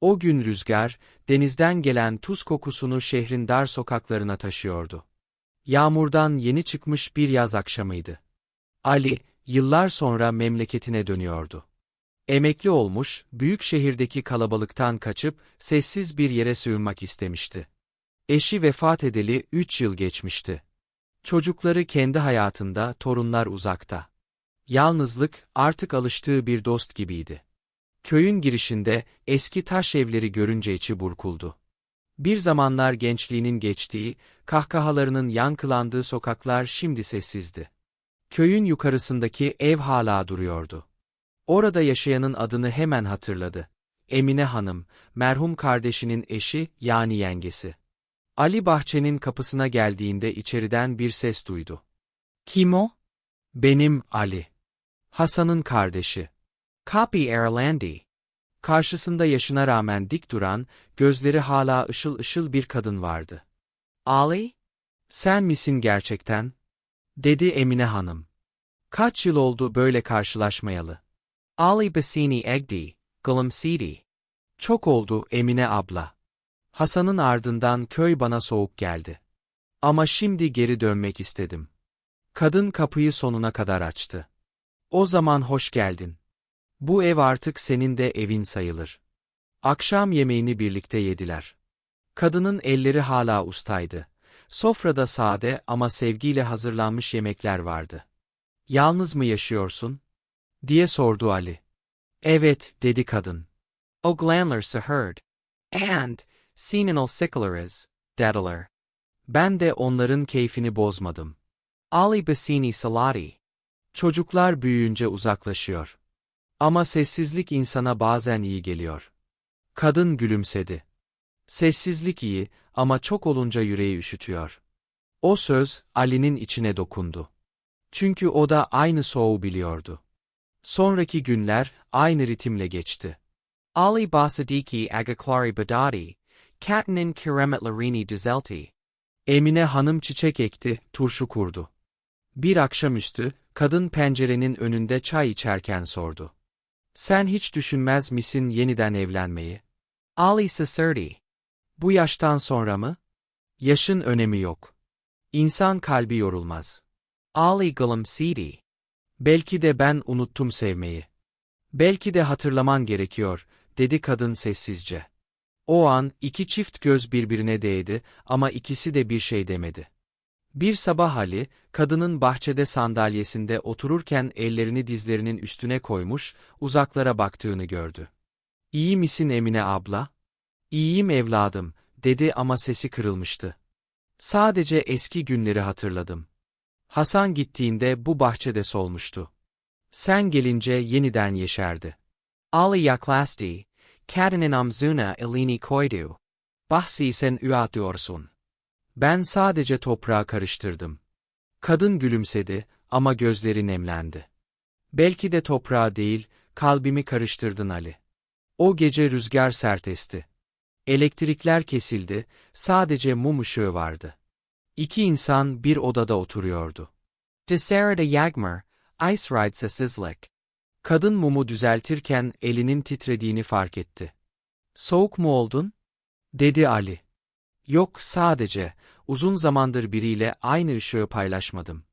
O gün rüzgar, denizden gelen tuz kokusunu şehrin dar sokaklarına taşıyordu. Yağmurdan yeni çıkmış bir yaz akşamıydı. Ali, yıllar sonra memleketine dönüyordu. Emekli olmuş, büyük şehirdeki kalabalıktan kaçıp sessiz bir yere sığınmak istemişti. Eşi vefat edeli üç yıl geçmişti. Çocukları kendi hayatında, torunlar uzakta. Yalnızlık artık alıştığı bir dost gibiydi. Köyün girişinde eski taş evleri görünce içi burkuldu. Bir zamanlar gençliğinin geçtiği, kahkahalarının yankılandığı sokaklar şimdi sessizdi. Köyün yukarısındaki ev hala duruyordu. Orada yaşayanın adını hemen hatırladı. Emine Hanım, merhum kardeşinin eşi yani yengesi. Ali bahçenin kapısına geldiğinde içeriden bir ses duydu. Kim o? Benim Ali. Hasan'ın kardeşi. Copy Erlandi. Karşısında yaşına rağmen dik duran, gözleri hala ışıl ışıl bir kadın vardı. Ali? Sen misin gerçekten? Dedi Emine Hanım. Kaç yıl oldu böyle karşılaşmayalı? Ali Basini Egdi, Gülümsedi. Çok oldu Emine abla. Hasan'ın ardından köy bana soğuk geldi. Ama şimdi geri dönmek istedim. Kadın kapıyı sonuna kadar açtı. O zaman hoş geldin. Bu ev artık senin de evin sayılır. Akşam yemeğini birlikte yediler. Kadının elleri hala ustaydı. Sofrada sade ama sevgiyle hazırlanmış yemekler vardı. Yalnız mı yaşıyorsun? diye sordu Ali. Evet, dedi kadın. O glanlar saherd. And, seninal sıkılırız, dediler. Ben de onların keyfini bozmadım. Ali Basini Salati. Çocuklar büyüyünce uzaklaşıyor. Ama sessizlik insana bazen iyi geliyor. Kadın gülümsedi. Sessizlik iyi ama çok olunca yüreği üşütüyor. O söz Ali'nin içine dokundu. Çünkü o da aynı soğuğu biliyordu. Sonraki günler aynı ritimle geçti. Ali Basadiki Agaklari Badadi, Katinin Kiremetlarini Dizelti. Emine hanım çiçek ekti, turşu kurdu. Bir akşamüstü, kadın pencerenin önünde çay içerken sordu. Sen hiç düşünmez misin yeniden evlenmeyi? Ali Sasırdi. Bu yaştan sonra mı? Yaşın önemi yok. İnsan kalbi yorulmaz. Ali Gülümsedi. Belki de ben unuttum sevmeyi. Belki de hatırlaman gerekiyor, dedi kadın sessizce. O an iki çift göz birbirine değdi ama ikisi de bir şey demedi. Bir sabah Ali, kadının bahçede sandalyesinde otururken ellerini dizlerinin üstüne koymuş, uzaklara baktığını gördü. İyi misin Emine abla? İyiyim evladım, dedi ama sesi kırılmıştı. Sadece eski günleri hatırladım. Hasan gittiğinde bu bahçede solmuştu. Sen gelince yeniden yeşerdi. Ali yaklasti, kadının amzuna elini koydu. Bahsi sen üatıyorsun. Ben sadece toprağa karıştırdım. Kadın gülümsedi ama gözleri nemlendi. Belki de toprağa değil, kalbimi karıştırdın Ali. O gece rüzgar sert esti. Elektrikler kesildi, sadece mum ışığı vardı. İki insan bir odada oturuyordu. Desarada Yagmer, Ice Ride sessizlik. Kadın mumu düzeltirken elinin titrediğini fark etti. Soğuk mu oldun? Dedi Ali. Yok sadece, uzun zamandır biriyle aynı ışığı paylaşmadım.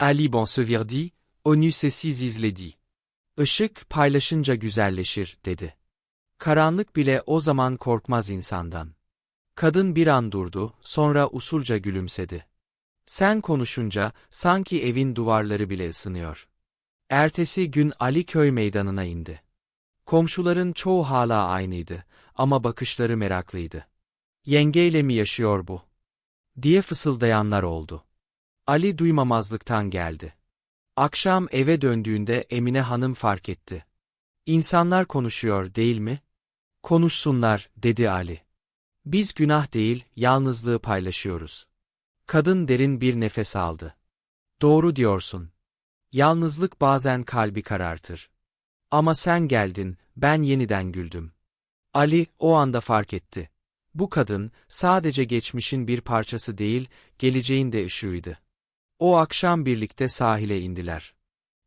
Ali bon se verdi, onu sessiz izledi. Işık paylaşınca güzelleşir, dedi. Karanlık bile o zaman korkmaz insandan. Kadın bir an durdu, sonra usulca gülümsedi. Sen konuşunca sanki evin duvarları bile ısınıyor. Ertesi gün Ali köy meydanına indi. Komşuların çoğu hala aynıydı ama bakışları meraklıydı. Yengeyle mi yaşıyor bu? diye fısıldayanlar oldu. Ali duymamazlıktan geldi. Akşam eve döndüğünde Emine Hanım fark etti. İnsanlar konuşuyor değil mi? Konuşsunlar, dedi Ali. Biz günah değil, yalnızlığı paylaşıyoruz. Kadın derin bir nefes aldı. Doğru diyorsun. Yalnızlık bazen kalbi karartır. Ama sen geldin, ben yeniden güldüm. Ali o anda fark etti. Bu kadın sadece geçmişin bir parçası değil, geleceğin de ışığıydı. O akşam birlikte sahile indiler.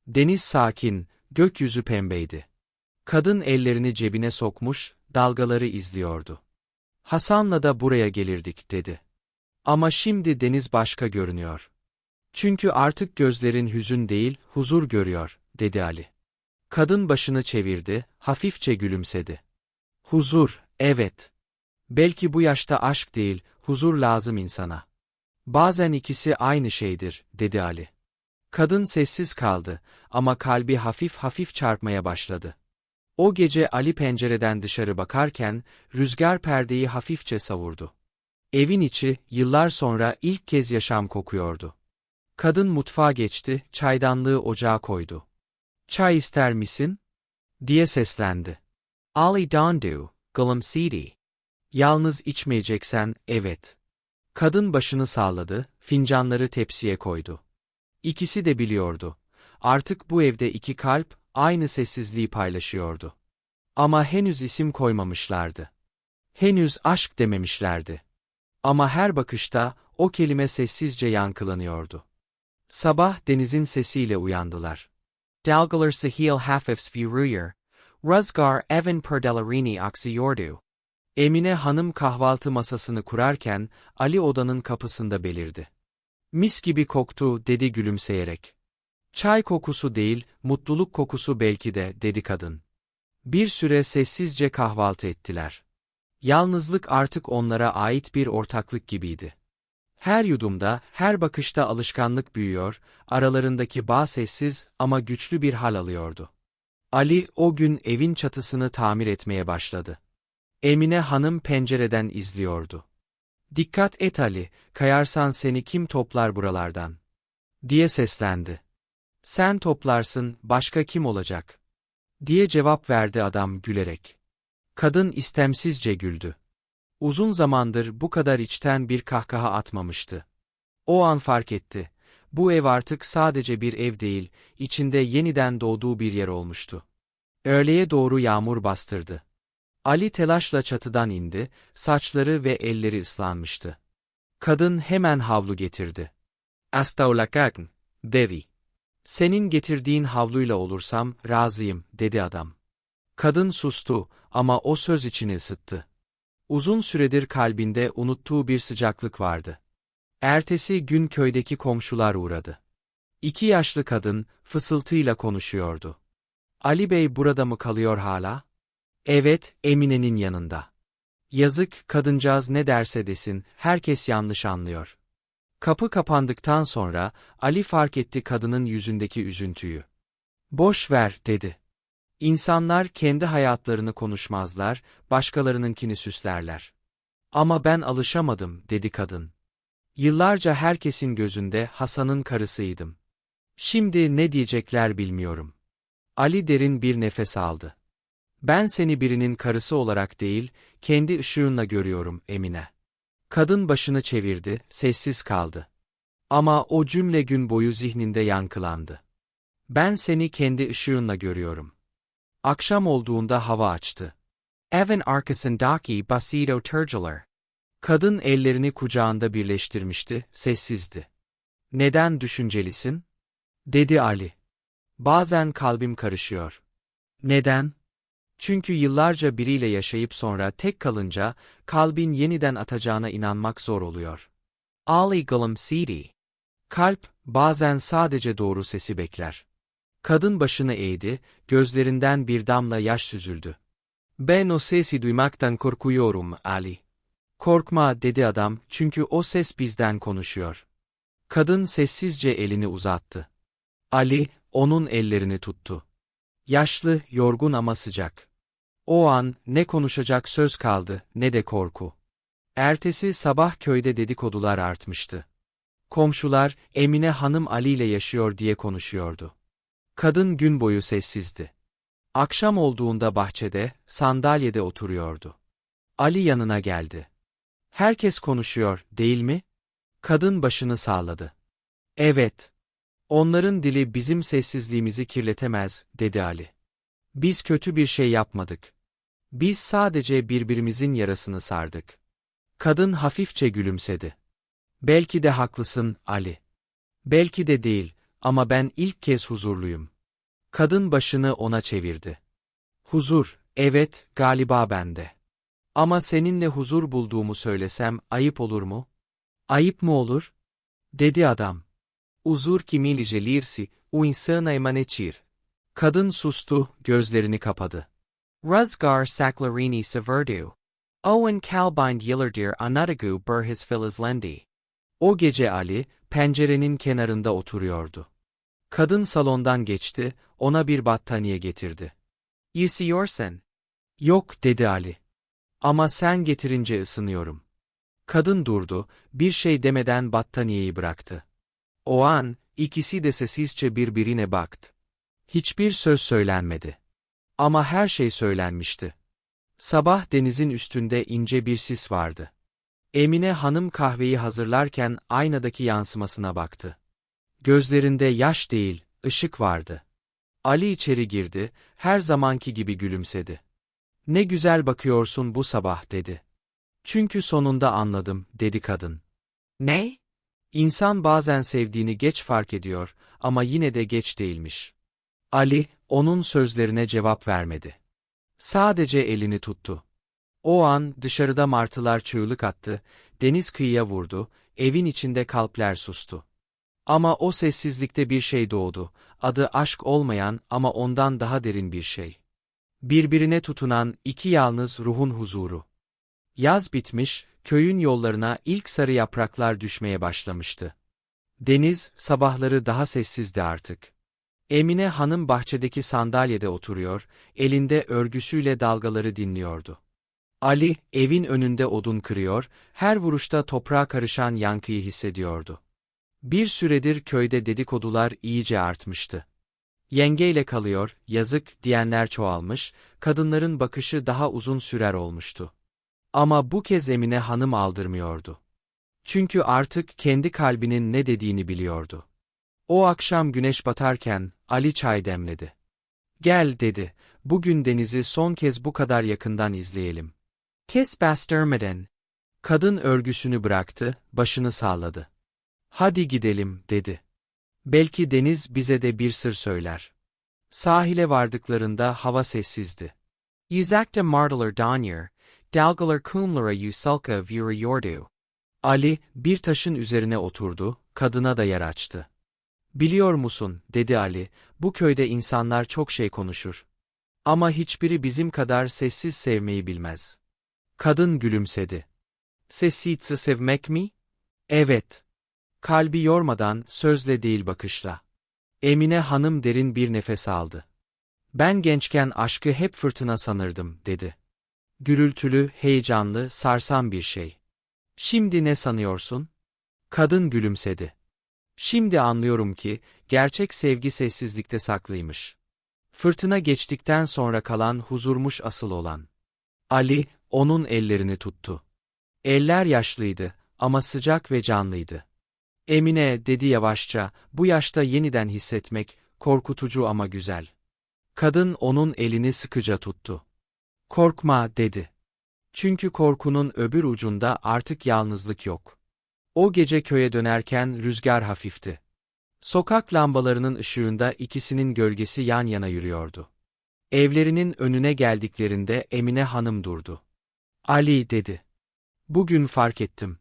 Deniz sakin, gökyüzü pembeydi. Kadın ellerini cebine sokmuş, dalgaları izliyordu. Hasan'la da buraya gelirdik, dedi. Ama şimdi deniz başka görünüyor. Çünkü artık gözlerin hüzün değil, huzur görüyor, dedi Ali. Kadın başını çevirdi, hafifçe gülümsedi. Huzur, evet. Belki bu yaşta aşk değil, huzur lazım insana. Bazen ikisi aynı şeydir, dedi Ali. Kadın sessiz kaldı ama kalbi hafif hafif çarpmaya başladı. O gece Ali pencereden dışarı bakarken rüzgar perdeyi hafifçe savurdu. Evin içi yıllar sonra ilk kez yaşam kokuyordu. Kadın mutfağa geçti, çaydanlığı ocağa koydu. Çay ister misin? diye seslendi. Ali Dondu, gülümsedi. Yalnız içmeyeceksen, evet. Kadın başını salladı, fincanları tepsiye koydu. İkisi de biliyordu. Artık bu evde iki kalp, aynı sessizliği paylaşıyordu. Ama henüz isim koymamışlardı. Henüz aşk dememişlerdi. Ama her bakışta, o kelime sessizce yankılanıyordu. Sabah denizin sesiyle uyandılar. Dalgalar sahil hafifs vuruyor, Ruzgar Evan Perdelerini aksiyordu. Emine hanım kahvaltı masasını kurarken Ali odanın kapısında belirdi. Mis gibi koktu dedi gülümseyerek. Çay kokusu değil, mutluluk kokusu belki de dedi kadın. Bir süre sessizce kahvaltı ettiler. Yalnızlık artık onlara ait bir ortaklık gibiydi. Her yudumda, her bakışta alışkanlık büyüyor, aralarındaki bağ sessiz ama güçlü bir hal alıyordu. Ali o gün evin çatısını tamir etmeye başladı. Emine hanım pencereden izliyordu. Dikkat et Ali, kayarsan seni kim toplar buralardan? diye seslendi. Sen toplarsın, başka kim olacak? diye cevap verdi adam gülerek. Kadın istemsizce güldü. Uzun zamandır bu kadar içten bir kahkaha atmamıştı. O an fark etti. Bu ev artık sadece bir ev değil, içinde yeniden doğduğu bir yer olmuştu. Öğleye doğru yağmur bastırdı. Ali telaşla çatıdan indi, saçları ve elleri ıslanmıştı. Kadın hemen havlu getirdi. Astaulakakn, dedi. Senin getirdiğin havluyla olursam razıyım, dedi adam. Kadın sustu ama o söz içini ısıttı. Uzun süredir kalbinde unuttuğu bir sıcaklık vardı. Ertesi gün köydeki komşular uğradı. İki yaşlı kadın fısıltıyla konuşuyordu. Ali Bey burada mı kalıyor hala? Evet, Emine'nin yanında. Yazık, kadıncağız ne derse desin, herkes yanlış anlıyor. Kapı kapandıktan sonra Ali fark etti kadının yüzündeki üzüntüyü. Boş ver, dedi. İnsanlar kendi hayatlarını konuşmazlar, başkalarınınkini süslerler. Ama ben alışamadım, dedi kadın. Yıllarca herkesin gözünde Hasan'ın karısıydım. Şimdi ne diyecekler bilmiyorum. Ali derin bir nefes aldı. Ben seni birinin karısı olarak değil, kendi ışığınla görüyorum, Emine. Kadın başını çevirdi, sessiz kaldı. Ama o cümle gün boyu zihninde yankılandı. Ben seni kendi ışığınla görüyorum. Akşam olduğunda hava açtı. Evan arkasındaki basido tercüler. Kadın ellerini kucağında birleştirmişti, sessizdi. Neden düşüncelisin? Dedi Ali. Bazen kalbim karışıyor. Neden? Çünkü yıllarca biriyle yaşayıp sonra tek kalınca, kalbin yeniden atacağına inanmak zor oluyor. Ali gülümsedi. Kalp, bazen sadece doğru sesi bekler. Kadın başını eğdi, gözlerinden bir damla yaş süzüldü. Ben o sesi duymaktan korkuyorum, Ali. Korkma, dedi adam, çünkü o ses bizden konuşuyor. Kadın sessizce elini uzattı. Ali, onun ellerini tuttu. Yaşlı, yorgun ama sıcak. O an ne konuşacak söz kaldı ne de korku. Ertesi sabah köyde dedikodular artmıştı. Komşular Emine Hanım Ali ile yaşıyor diye konuşuyordu. Kadın gün boyu sessizdi. Akşam olduğunda bahçede, sandalyede oturuyordu. Ali yanına geldi. Herkes konuşuyor, değil mi? Kadın başını sağladı. Evet. Onların dili bizim sessizliğimizi kirletemez, dedi Ali. Biz kötü bir şey yapmadık. Biz sadece birbirimizin yarasını sardık. Kadın hafifçe gülümsedi. Belki de haklısın, Ali. Belki de değil, ama ben ilk kez huzurluyum. Kadın başını ona çevirdi. Huzur, Evet, galiba bende. Ama seninle huzur bulduğumu söylesem ayıp olur mu? Ayıp mı olur? Dedi adam. Uzur kimi ligelirsi, o insana emanetir. Kadın sustu, gözlerini kapadı. Ruzgar saklarini severdu. Owen kalbind yıllardır anadagu bur his filizlendi. O gece Ali, pencerenin kenarında oturuyordu. Kadın salondan geçti, ona bir battaniye getirdi. Üşüyorsun. Yok, dedi Ali. Ama sen getirince ısınıyorum. Kadın durdu, bir şey demeden battaniyeyi bıraktı. O an, ikisi de sessizce birbirine baktı. Hiçbir söz söylenmedi. Ama her şey söylenmişti. Sabah denizin üstünde ince bir sis vardı. Emine hanım kahveyi hazırlarken aynadaki yansımasına baktı. Gözlerinde yaş değil, ışık vardı. Ali içeri girdi, her zamanki gibi gülümsedi. Ne güzel bakıyorsun bu sabah dedi. Çünkü sonunda anladım, dedi kadın. Ne? İnsan bazen sevdiğini geç fark ediyor ama yine de geç değilmiş. Ali, onun sözlerine cevap vermedi. Sadece elini tuttu. O an dışarıda martılar çığlık attı, deniz kıyıya vurdu, evin içinde kalpler sustu. Ama o sessizlikte bir şey doğdu, adı aşk olmayan ama ondan daha derin bir şey. Birbirine tutunan iki yalnız ruhun huzuru. Yaz bitmiş, köyün yollarına ilk sarı yapraklar düşmeye başlamıştı. Deniz, sabahları daha sessizdi artık. Emine hanım bahçedeki sandalyede oturuyor, elinde örgüsüyle dalgaları dinliyordu. Ali, evin önünde odun kırıyor, her vuruşta toprağa karışan yankıyı hissediyordu. Bir süredir köyde dedikodular iyice artmıştı. Yengeyle kalıyor, yazık diyenler çoğalmış, kadınların bakışı daha uzun sürer olmuştu. Ama bu kez Emine hanım aldırmıyordu. Çünkü artık kendi kalbinin ne dediğini biliyordu. O akşam güneş batarken Ali çay demledi. Gel dedi, bugün denizi son kez bu kadar yakından izleyelim. Kes bastırmadan. Kadın örgüsünü bıraktı, başını salladı. Hadi gidelim, dedi. Belki deniz bize de bir sır söyler. Sahile vardıklarında hava sessizdi. Yüzakta martılar danyer, dalgalar kumlara yusalka vuruyordu. Ali, bir taşın üzerine oturdu, kadına da yer açtı. Biliyor musun, dedi Ali, bu köyde insanlar çok şey konuşur. Ama hiçbiri bizim kadar sessiz sevmeyi bilmez. Kadın gülümsedi. Sessizce sevmek mi? Evet. Kalbi yormadan, sözle değil bakışla. Emine hanım derin bir nefes aldı. Ben gençken aşkı hep fırtına sanırdım, dedi. Gürültülü, heyecanlı, sarsan bir şey. Şimdi ne sanıyorsun? Kadın gülümsedi. Şimdi anlıyorum ki, gerçek sevgi sessizlikte saklıymış. Fırtına geçtikten sonra kalan huzurmuş asıl olan. Ali, onun ellerini tuttu. Eller yaşlıydı ama sıcak ve canlıydı. Emine, dedi yavaşça, bu yaşta yeniden hissetmek, korkutucu ama güzel. Kadın onun elini sıkıca tuttu. Korkma, dedi. Çünkü korkunun öbür ucunda artık yalnızlık yok. O gece köye dönerken rüzgar hafifti. Sokak lambalarının ışığında ikisinin gölgesi yan yana yürüyordu. Evlerinin önüne geldiklerinde Emine hanım durdu. Ali dedi. Bugün fark ettim.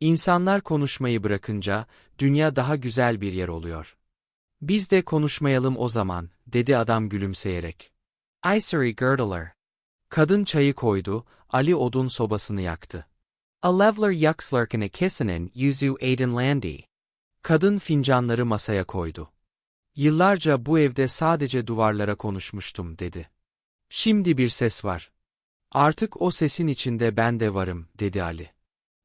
İnsanlar konuşmayı bırakınca dünya daha güzel bir yer oluyor. Biz de konuşmayalım o zaman, dedi adam gülümseyerek. Ayseri girdler. Kadın çayı koydu, Ali odun sobasını yaktı. Alevler yakslarkine kesinin yüzü landi. Kadın fincanları masaya koydu. Yıllarca bu evde sadece duvarlara konuşmuştum dedi. Şimdi bir ses var. Artık o sesin içinde ben de varım, dedi Ali.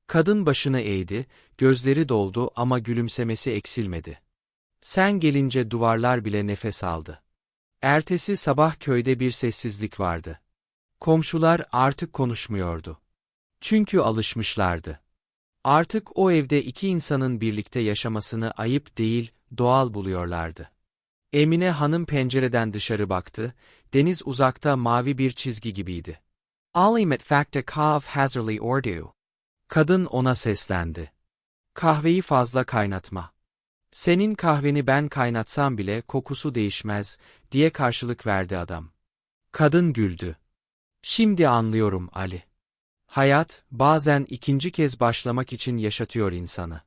Kadın başını eğdi, gözleri doldu ama gülümsemesi eksilmedi. Sen gelince duvarlar bile nefes aldı. Ertesi sabah köyde bir sessizlik vardı. Komşular artık konuşmuyordu. Çünkü alışmışlardı. Artık o evde iki insanın birlikte yaşamasını ayıp değil, doğal buluyorlardı. Emine hanım pencereden dışarı baktı, deniz uzakta mavi bir çizgi gibiydi. Alimet fakta kav hazırlı ordu. Kadın ona seslendi. Kahveyi fazla kaynatma. Senin kahveni ben kaynatsam bile kokusu değişmez, diye karşılık verdi adam. Kadın güldü. Şimdi anlıyorum Ali. Hayat, bazen ikinci kez başlamak için yaşatıyor insanı.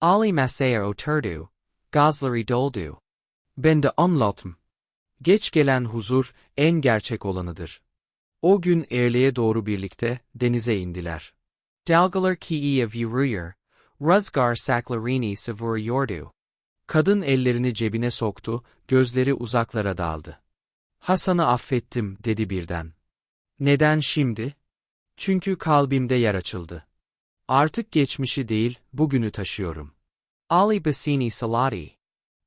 Ali masaya oturdu, gazları doldu. Ben de anlattım. Geç gelen huzur, en gerçek olanıdır. O gün öğleye doğru birlikte denize indiler. Dalgalar kiiye vuruyor, rüzgar saklarini savuruyordu. Kadın ellerini cebine soktu, gözleri uzaklara daldı. Hasan'ı affettim, dedi birden. Neden şimdi? Çünkü kalbimde yer açıldı. Artık geçmişi değil, bugünü taşıyorum. Ali Bassini Salati.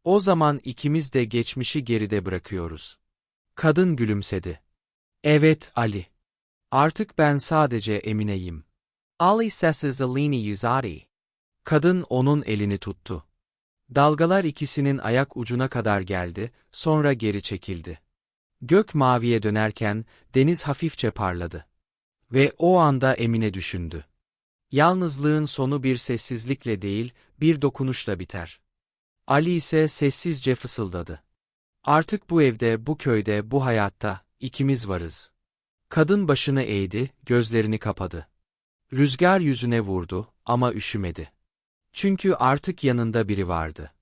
O zaman ikimiz de geçmişi geride bırakıyoruz. Kadın gülümsedi. Evet, Ali. Artık ben sadece Emine'yim. Ali sessiz elini yüzari. Kadın onun elini tuttu. Dalgalar ikisinin ayak ucuna kadar geldi, sonra geri çekildi. Gök maviye dönerken deniz hafifçe parladı. Ve o anda Emine düşündü. Yalnızlığın sonu bir sessizlikle değil, bir dokunuşla biter. Ali ise sessizce fısıldadı. Artık bu evde, bu köyde, bu hayatta, ikimiz varız. Kadın başını eğdi, gözlerini kapadı. Rüzgar yüzüne vurdu ama üşümedi. Çünkü artık yanında biri vardı.